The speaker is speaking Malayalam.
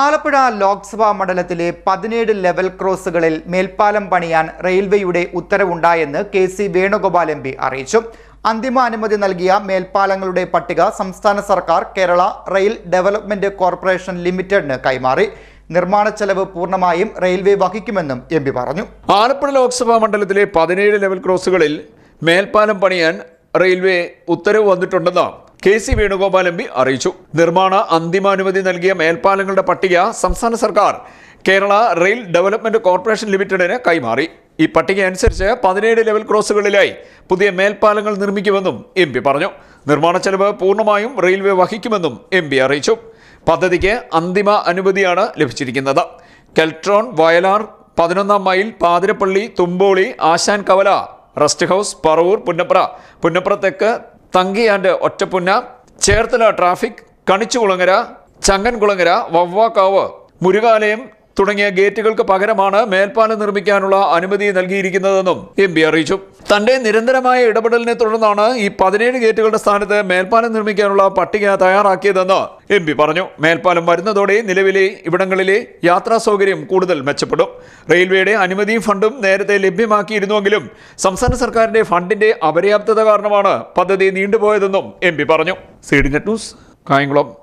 ആലപ്പുഴ ലോക്സഭാ മണ്ഡലത്തിലെ പതിനേഴ് ലെവൽ ക്രോസുകളിൽ മേൽപ്പാലം പണിയാൻ റെയിൽവേയുടെ ഉത്തരവുണ്ടായെന്ന് K C Venugopal M P അറിയിച്ചു. അന്തിമ അനുമതി നൽകിയ മേൽപ്പാലങ്ങളുടെ പട്ടിക സംസ്ഥാന സർക്കാർ കേരള റെയിൽ ഡെവലപ്മെന്റ് കോർപ്പറേഷൻ ലിമിറ്റഡിന് കൈമാറി. നിർമ്മാണ ചെലവ് പൂർണമായും റെയിൽവേ വഹിക്കുമെന്നും എം പി പറഞ്ഞു. ആലപ്പുഴ ലോക്സഭാ മണ്ഡലത്തിലെ പതിനേഴ് ലെവൽ ക്രോസുകളിൽ മേൽപ്പാലം പണിയാൻ റെയിൽവേ ഉത്തരവ് വന്നിട്ടുണ്ടെന്ന് K C Venugopal M P അറിയിച്ചു. നിർമ്മാണ അന്തിമാനുമതി നൽകിയ മേൽപ്പാലങ്ങളുടെ പട്ടിക സംസ്ഥാന സർക്കാർ കേരള റെയിൽ ഡെവലപ്മെന്റ് കോർപ്പറേഷൻ ലിമിറ്റഡിന് കൈമാറി. ഈ പട്ടിക അനുസരിച്ച് പതിനേഴ് ലെവൽ ക്രോസുകളിലായി പുതിയ മേൽപ്പാലങ്ങൾ നിർമ്മിക്കുമെന്നും എം പി പറഞ്ഞു. നിർമ്മാണ ചെലവ് പൂർണമായും റെയിൽവേ വഹിക്കുമെന്നും എം പി അറിയിച്ചു. പദ്ധതിക്ക് അന്തിമ അനുമതിയാണ് ലഭിച്ചിരിക്കുന്നത്. കെൽട്രോൺ വയലാർ പതിനൊന്നാം മൈൽ പാതിരപ്പള്ളി തുമ്പോളി ആശാൻ കവല റെസ്റ്റ് ഹൗസ് പറവൂർ പുന്നപ്ര പുന്നപ്ര തെക്ക് തങ്കിയാൻഡ് ഒറ്റപ്പുന്ന ചേർത്തല ട്രാഫിക് കണിച്ചുകുളങ്ങര ചങ്ങൻകുളങ്ങര വവ്വാക്കാവ് മുരുകാലയം തുടങ്ങിയ ഗേറ്റുകൾക്ക് പകരമാണ് മേൽപ്പാലം നിർമ്മിക്കാനുള്ള അനുമതി നൽകിയിരിക്കുന്നതെന്നും എം അറിയിച്ചു. തന്റെ നിരന്തരമായ ഇടപെടലിനെ തുടർന്നാണ് ഈ പതിനേഴ് ഗേറ്റുകളുടെ സ്ഥാനത്ത് മേൽപ്പാലം നിർമ്മിക്കാനുള്ള പട്ടിക തയ്യാറാക്കിയതെന്ന് എം പറഞ്ഞു. മേൽപ്പാലം വരുന്നതോടെ നിലവിലെ ഇവിടങ്ങളിലെ യാത്രാ സൗകര്യം കൂടുതൽ മെച്ചപ്പെടും. റെയിൽവേയുടെ അനുമതിയും ഫണ്ടും നേരത്തെ ലഭ്യമാക്കിയിരുന്നുവെങ്കിലും സംസ്ഥാന സർക്കാരിന്റെ ഫണ്ടിന്റെ അപര്യാപ്തത കാരണമാണ് പദ്ധതി നീണ്ടുപോയതെന്നും എം പറഞ്ഞു. C News Kayamkulam.